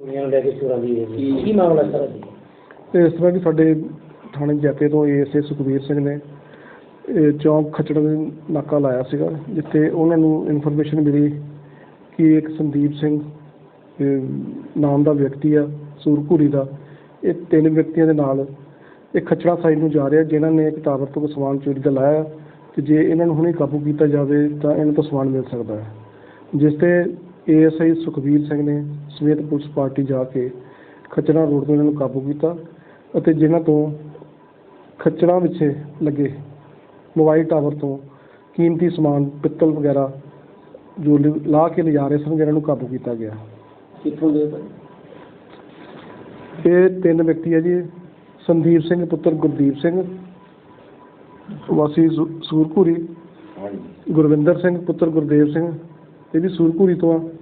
ਕੁੜੀਆਂ ਨੂੰ ਲੈ ਕੇ ਚੋਰਾਂ ਦੀ ਇਹ ਜੀ ਕੀ ਮਾਮਲਾ ਸਾਰਾ ਜੀ? ਤੇ ਇਸ ਤਰ੍ਹਾਂ ਕਿ ਸਾਡੇ ਥਾਣੇ ਜੈਤੇ ਤੋਂ ਏਐਸਏ ਸੁਖਬੀਰ ਸਿੰਘ ਨੇ, ਇਹ ਚੌਂਕ ਖਚੜ ਦੇ ਨਾਕਾ ਲਾਇਆ ਸੀਗਾ, ਜਿੱਥੇ ਉਹਨਾਂ ਨੂੰ ਇਨਫੋਰਮੇਸ਼ਨ ਮਿਲੀ ਕਿ ਇੱਕ ਸੰਦੀਪ ਸਿੰਘ, ਇਹ ਨਾਮ ਦਾ ਵਿਅਕਤੀ ਆ, ਸੂਰਪੁਰੀ ਦਾ। ਇਹ ਤਿੰਨ ਵਿਅਕਤੀਆਂ ਦੇ ਨਾਲ ਇਹ ਖਚੜਾ ਸਾਈਡ ਨੂੰ ਜਾ ਰਿਹਾ, ਜਿਨ੍ਹਾਂ ਨੇ ਇੱਕ ਟਾਵਰ ਤੋਂ ਸਮਾਨ ਚੋਰੀ ਦਾ ਲਾਇਆ, ਤੇ ਜੇ ਇਹਨਾਂ ਨੂੰ ਹੁਣੇ ਕਾਬੂ ਕੀਤਾ ਜਾਵੇ, ਤਾਂ ਇਹਨਾਂ ਤੋਂ ਸਮਾਨ ਮਿਲ ਸਕਦਾ ਹੈ। ਜਿਸ ਤੇ ਏਐਸਆਈ ਸੁਖਬੀਰ ਸਿੰਘ ਨੇ ਸਮੇਤ ਪੁਲਿਸ ਪਾਰਟੀ ਜਾ ਕੇ ਖਚੜਾ ਰੋਡ ਤੋਂ ਇਹਨਾਂ ਨੂੰ ਕਾਬੂ ਕੀਤਾ ਅਤੇ ਜਿਨ੍ਹਾਂ ਤੋਂ ਖੱਚਰਾਂ ਵਿੱਚ ਲੱਗੇ ਮੋਬਾਈਲ ਟਾਵਰ ਤੋਂ ਕੀਮਤੀ ਸਮਾਨ ਪਿੱਤਲ ਵਗੈਰਾ ਜੋ ਲਿ- ਲਾਹ ਕੇ ਲਿਜਾ ਰਹੇ ਸਨ ਜਿਹਨਾਂ ਨੂੰ ਕਾਬੂ ਕੀਤਾ ਗਿਆ। ਕਿੱਥੋਂ ਦੇ ਸਰ ਇਹ ਤਿੰਨ ਵਿਅਕਤੀ ਹੈ ਜੀ ਸੰਦੀਪ ਸਿੰਘ ਪੁੱਤਰ ਗੁਰਦੀਪ ਸਿੰਘ ਵਾਸੀ ਸੂ- ਸੂਰਪੁਰੀ ਹਾਂਜੀ। ਗੁਰਵਿੰਦਰ ਸਿੰਘ ਪੁੱਤਰ ਗੁਰਦੇਵ ਸਿੰਘ ਇਹ ਵੀ ਸੂਰਪੁਰੀ ਤੋਂ ਆ।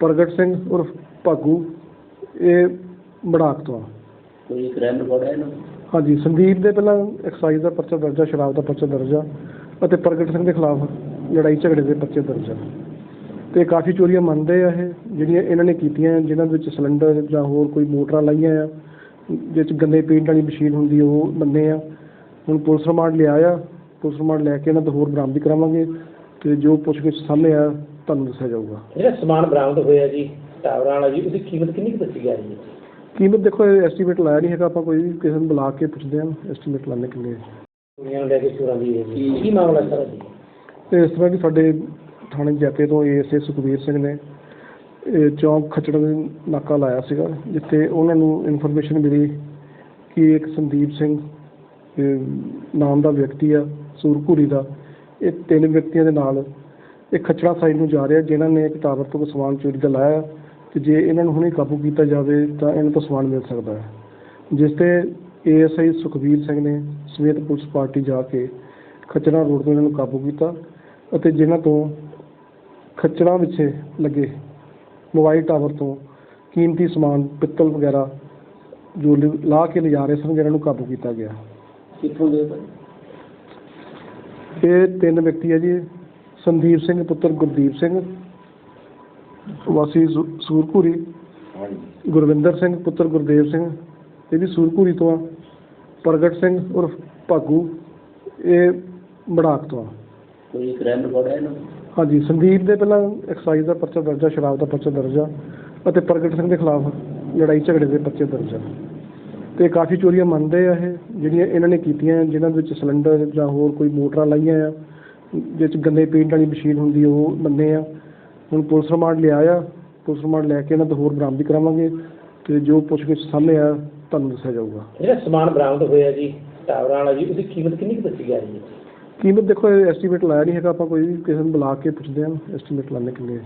ਪ੍ਰਗਟ ਸਿੰਘ ਉਰਫ ਭਾਗੂ ਇਹ ਬੜਾਕ ਤੋਂ ਆ। ਕੋਈ ਕ੍ਰਾਈਮ ਰਿਕਾਰਡ ਹੈ ਇਹਨਾਂ ਦਾ? ਹਾਂਜੀ ਸੰਦੀਪ ਦੇ ਪਹਿਲਾਂ ਐਕਸਾਈਜ਼ ਦਾ ਪਰਚਾ ਦਰਜ ਆ ਸ਼ਰਾਬ ਦਾ ਪਰਚਾ ਦਰਜ ਆ ਅਤੇ ਪ੍ਰਗਟ ਸਿੰਘ ਦੇ ਖਿਲਾਫ ਲੜਾਈ ਝਗੜੇ ਦੇ ਪਰਚੇ ਦਰਜ ਆ। ਤੇ ਕਾਫੀ ਚੋਰੀਆਂ ਮੰਨਦੇ ਆ ਇਹ ਜਿਹੜੀਆਂ ਇਹਨਾਂ ਨੇ ਕੀਤੀਆਂ ਜਿਨ੍ਹਾਂ ਦੇ ਵਿੱਚ ਸਿਲੰਡਰ ਜਾਂ ਹੋਰ ਕੋਈ ਮੋਟਰਾਂ ਲਾਈਆਂ ਆ ਜਿਸ 'ਚ ਗੰਨੇ ਪੇਂਟ ਵਾਲੀ ਮਸ਼ੀਨ ਹੁੰਦੀ ਉਹ ਮੰਨੇ ਆ। ਹੁਣ ਪੁਲਿਸ ਰਿਮਾਂਡ ਲਿਆ ਆ ਪੁਲਿਸ ਰਿਮਾਂਡ ਲੈ ਕੇ ਇਹਨਾਂ ਤੋਂ ਹੋਰ ਬਰਾਮਦੀ ਕਰਾਵਾਂਗੇ ਤੇ ਜੋ ਪੁੱਛਗਿੱਛ ਸਾਹਮਣੇ ਆ ਤੁਹਾਨੂੰ ਦੱਸਿਆ ਜਾਊਗਾ। ਜਿਹੜਾ ਸਮਾਨ ਬਰਾਮਦ ਹੋਇਆ ਜੀ ਟਾਵਰਾਂ ਵਾਲਾ ਜੀ ਉਹਦੀ ਕੀਮਤ ਕਿੰਨੀ ਕੁ ਦੱਸੀ ਜਾ ਰਹੀ ਹੈ? ਕੀਮਤ ਦੇਖੋ ਐਸਟੀਮੇਟ ਲਾਇਆ ਨਹੀਂ ਹੈਗਾ ਆਪਾਂ ਕੋਈ ਵੀ ਕਿਸੇ ਨੂੰ ਬੁਲਾ ਕੇ ਪੁੱਛਦੇ ਹਾਂ ਐਸਟੀਮੇਟ ਲਾਣੇ ਕਿੰਨੇ ਹੈ ਕੁੜੀਆਂ ਨੂੰ ਲੈ ਕੇ ਚੋਰਾਂ ਦੀ ਇਹ ਜੀ। ਕੀ ਮਾਮਲਾ ਸਾਰਾ ਜੀ? ਤੇ ਇਸ ਤਰ੍ਹਾਂ ਕਿ ਸਾਡੇ ਥਾਣੇ ਜੈਤੇ ਤੋਂ ਏਐਸਏ ਸੁਖਬੀਰ ਸਿੰਘ ਨੇ ਇਹ ਚੌਂਕ ਖਚੜ ਦੇ ਨਾਕਾ ਲਾਇਆ ਸੀਗਾ ਜਿੱਥੇ ਉਹਨਾਂ ਨੂੰ ਇਨਫੋਰਮੇਸ਼ਨ ਮਿਲੀ ਕਿ ਇੱਕ ਸੰਦੀਪ ਸਿੰਘ ਇਹ ਨਾਮ ਦਾ ਵਿਅਕਤੀ ਆ ਸੂਰਪੁਰੀ ਦਾ। ਇਹ ਤਿੰਨ ਵਿਅਕਤੀਆਂ ਦੇ ਨਾਲ ਇਹ ਖਚੜਾ ਸਾਈਡ ਨੂੰ ਜਾ ਰਿਹਾ ਜਿਨ੍ਹਾਂ ਨੇ ਇੱਕ ਟਾਵਰ ਤੋਂ ਸਮਾਨ ਚੋਰੀ ਦਾ ਲਾਇਆ ਤੇ ਜੇ ਇਹਨਾਂ ਨੂੰ ਹੁਣੇ ਕਾਬੂ ਕੀਤਾ ਜਾਵੇ ਤਾਂ ਇਹਨਾਂ ਤੋਂ ਸਮਾਨ ਮਿਲ ਸਕਦਾ ਹੈ। ਜਿਸ ਤੇ ਏਐਸਆਈ ਸੁਖਬੀਰ ਸਿੰਘ ਨੇ ਸਮੇਤ ਪੁਲਿਸ ਪਾਰਟੀ ਜਾ ਕੇ ਖਚੜਾ ਰੋਡ ਤੋਂ ਇਹਨਾਂ ਨੂੰ ਕਾਬੂ ਕੀਤਾ ਅਤੇ ਜਿਨ੍ਹਾਂ ਤੋਂ ਖੱਚਰਾਂ ਵਿੱਚ ਲੱਗੇ ਮੋਬਾਈਲ ਟਾਵਰ ਤੋਂ ਕੀਮਤੀ ਸਮਾਨ ਪਿੱਤਲ ਵਗੈਰਾ ਜੋ ਲਿ- ਕੇ ਲਿਜਾ ਰਹੇ ਸਨ ਜਿਹਨਾਂ ਨੂੰ ਕਾਬੂ ਕੀਤਾ ਗਿਆ। ਕਿੱਥੋਂ ਦੇ ਸਰ ਇਹ ਤਿੰਨ ਵਿਅਕਤੀ ਹੈ ਜੀ। ਸੰਦੀਪ ਸਿੰਘ ਪੁੱਤਰ ਗੁਰਦੀਪ ਸਿੰਘ ਵਾਸੀ ਸੂ- ਸੂਰਪੁਰੀ ਗੁਰਵਿੰਦਰ ਸਿੰਘ ਪੁੱਤਰ ਗੁਰਦੇਵ ਸਿੰਘ ਇਹ ਵੀ ਸੂਰਪੁਰੀ ਤੋਂ ਆ। ਪ੍ਰਗਟ ਸਿੰਘ ਉਰਫ ਭਾਗੂ ਇਹ ਬੜਾਕ ਤੋਂ ਆ। ਕੋਈ ਕ੍ਰਾਈਮ ਰਿਕਾਰਡ ਹੈ ਦਾ? ਹਾਂਜੀ ਸੰਦੀਪ ਦੇ ਪਹਿਲਾਂ ਐਕਸਾਈਜ਼ ਦਾ ਪਰਚਾ ਦਰਜ ਆ ਸ਼ਰਾਬ ਦਾ ਪਰਚਾ ਦਰਜ ਆ ਅਤੇ ਪ੍ਰਗਟ ਸਿੰਘ ਦੇ ਖਿਲਾਫ ਲੜਾਈ ਝਗੜੇ ਦੇ ਪਰਚੇ ਦਰਜ ਆ। ਤੇ ਕਾਫੀ ਚੋਰੀਆਂ ਮੰਨਦੇ ਆ ਇਹ ਜਿਹੜੀਆਂ ਇਹਨਾਂ ਨੇ ਕੀਤੀਆਂ ਜਿਨ੍ਹਾਂ ਦੇ ਵਿੱਚ ਸਿਲੰਡਰ ਜਾਂ ਹੋਰ ਕੋਈ ਮੋਟਰਾਂ ਲਾਈਆਂ ਆ। ਜਿਸ 'ਚ ਗੰਨੇ ਪੇਂਟ ਵਾਲੀ ਮਸ਼ੀਨ ਹੁੰਦੀ ਆ, ਉਹ ਮੰਨੇ ਆ। ਹੁਣ ਪੁਲਿਸ ਰਿਮਾਂਡ ਲਿਆ ਆ। ਪੁਲਿਸ ਰਿਮਾਂਡ ਲੈ ਕੇ ਇਹਨਾਂ ਤੋਂ ਹੋਰ ਬਰਾਮਦੀ ਕਰਾਵਾਂਗੇ ਤੇ ਜੋ ਪੁੱਛਗਿੱਛ ਸਾਹਮਣੇ ਆ ਤੁਹਾਨੂੰ ਦੱਸਿਆ ਜਾਊਗਾ। ਜਿਹੜਾ ਸਮਾਨ ਬਰਾਮਦ ਹੋਇਆ ਜੀ ਟਾਵਰਾਂ ਵਾਲਾ ਜੀ ਉਹਦੀ ਕੀਮਤ ਕਿੰਨੀ ਕੁ ਦੱਸੀ ਜਾ ਰਹੀ ਹੈ ਕੀਮਤ ਦੇਖੋ ਐਸਟੀਮੇਟ ਲਾਇਆ ਨਹੀਂ ਹੈਗਾ ਆਪਾਂ ਕੋਈ ਵੀ ਕਿਸੇ ਨੂੰ ਬੁਲਾ ਕੇ ਪੁੱਛਦੇ ਹਾਂ ਐਸਟੀਮੇਟ ਲਾਣੇ ਕਿੰਨੇ